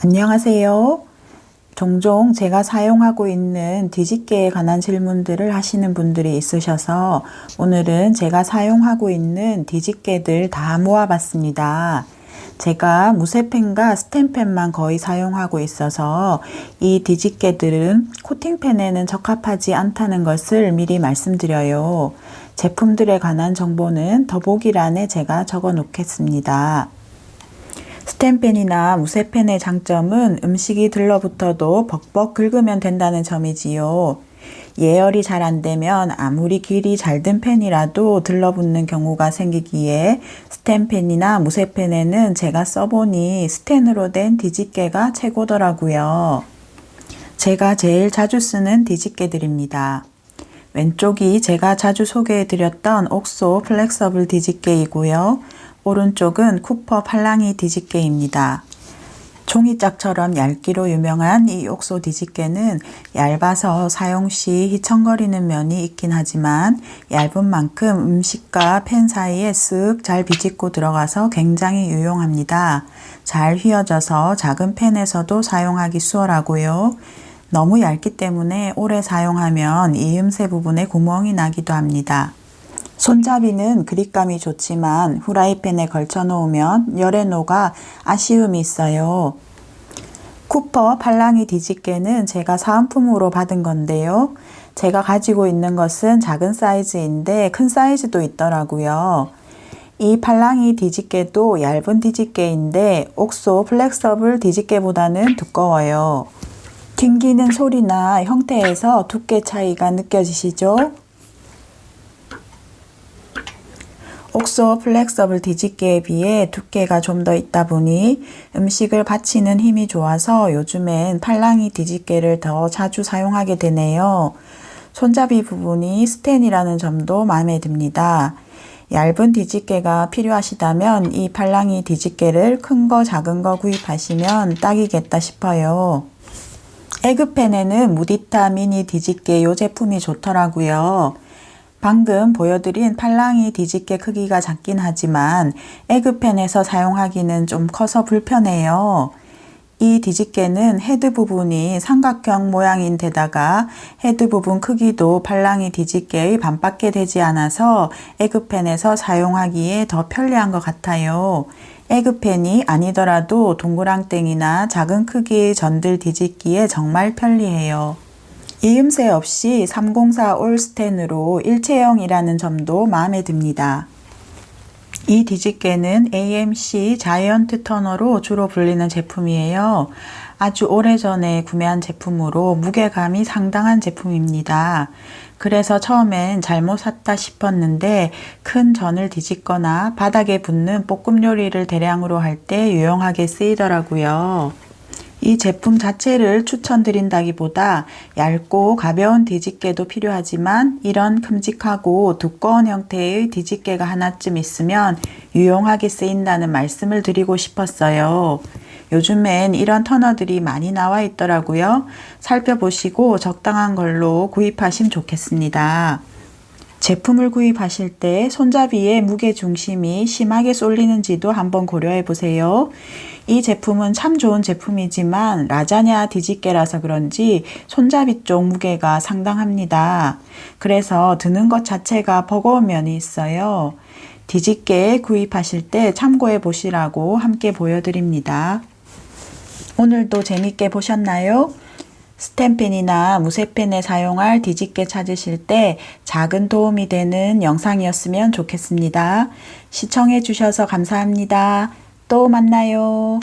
안녕하세요. 종종 제가 사용하고 있는 뒤집개에 관한 질문들을 하시는 분들이 있으셔서 오늘은 제가 사용하고 있는 뒤집개들 다 모아봤습니다. 제가 무쇠펜과 스텐펜만 거의 사용하고 있어서 이 뒤집개들은 코팅펜에는 적합하지 않다는 것을 미리 말씀드려요. 제품들에 관한 정보는 더보기란에 제가 적어 놓겠습니다. 스텐펜이나 무쇠펜의 장점은 음식이 들러붙어도 벅벅 긁으면 된다는 점이지요. 예열이 잘 안 되면 아무리 길이 잘 든 펜이라도 들러붙는 경우가 생기기에 스텐펜이나 무쇠펜에는 제가 써보니 스텐으로 된 뒤집개가 최고더라고요. 제가 제일 자주 쓰는 뒤집개들입니다. 왼쪽이 제가 자주 소개해드렸던 옥소 플렉서블 뒤집개이고요. 오른쪽은 쿠퍼 팔랑이 뒤집개입니다. 종이짝처럼 얇기로 유명한 이 옥소 뒤집개는 얇아서 사용 시 휘청거리는 면이 있긴 하지만 얇은 만큼 음식과 펜 사이에 쓱 잘 비집고 들어가서 굉장히 유용합니다. 잘 휘어져서 작은 펜에서도 사용하기 수월하고요. 너무 얇기 때문에 오래 사용하면 이음새 부분에 구멍이 나기도 합니다. 손잡이는 그립감이 좋지만 후라이팬에 걸쳐 놓으면 열에 녹아 아쉬움이 있어요. 쿠퍼 팔랑이 뒤집개는 제가 사은품으로 받은 건데요. 제가 가지고 있는 것은 작은 사이즈인데 큰 사이즈도 있더라고요. 이 팔랑이 뒤집개도 얇은 뒤집개인데 옥소 플렉서블 뒤집개보다는 두꺼워요. 튕기는 소리나 형태에서 두께 차이가 느껴지시죠? 옥소 플렉서블 뒤집개에 비해 두께가 좀 더 있다 보니 음식을 받치는 힘이 좋아서 요즘엔 팔랑이 뒤집개를 더 자주 사용하게 되네요. 손잡이 부분이 스텐이라는 점도 마음에 듭니다. 얇은 뒤집개가 필요하시다면 이 팔랑이 뒤집개를 큰 거 작은 거 구입하시면 딱이겠다 싶어요. 에그펜에는 무디타 미니 뒤집개 요 제품이 좋더라고요. 방금 보여드린 팔랑이 뒤집개 크기가 작긴 하지만 에그펜에서 사용하기는 좀 커서 불편해요. 이 뒤집개는 헤드 부분이 삼각형 모양인 데다가 헤드 부분 크기도 팔랑이 뒤집개의 반밖에 되지 않아서 에그펜에서 사용하기에 더 편리한 것 같아요. 에그펜이 아니더라도 동그랑땡이나 작은 크기의 전들 뒤집기에 정말 편리해요. 이음새 없이 304 올스텐으로 일체형이라는 점도 마음에 듭니다. 이 뒤집개는 AMC 자이언트 터너로 주로 불리는 제품이에요. 아주 오래전에 구매한 제품으로 무게감이 상당한 제품입니다. 그래서 처음엔 잘못 샀다 싶었는데 큰 전을 뒤집거나 바닥에 붙는 볶음 요리를 대량으로 할 때 유용하게 쓰이더라고요. 이 제품 자체를 추천드린다기보다 얇고 가벼운 뒤집개도 필요하지만 이런 큼직하고 두꺼운 형태의 뒤집개가 하나쯤 있으면 유용하게 쓰인다는 말씀을 드리고 싶었어요. 요즘엔 이런 터너들이 많이 나와 있더라고요. 살펴보시고 적당한 걸로 구입하시면 좋겠습니다. 제품을 구입하실 때 손잡이의 무게 중심이 심하게 쏠리는지도 한번 고려해 보세요. 이 제품은 참 좋은 제품이지만 라자냐 뒤집개라서 그런지 손잡이 쪽 무게가 상당합니다. 그래서 드는 것 자체가 버거운 면이 있어요. 뒤집개 구입하실 때 참고해 보시라고 함께 보여드립니다. 오늘도 재밌게 보셨나요? 스탬펜이나 무쇠펜에 사용할 뒤집개 찾으실 때 작은 도움이 되는 영상이었으면 좋겠습니다. 시청해 주셔서 감사합니다. 또 만나요.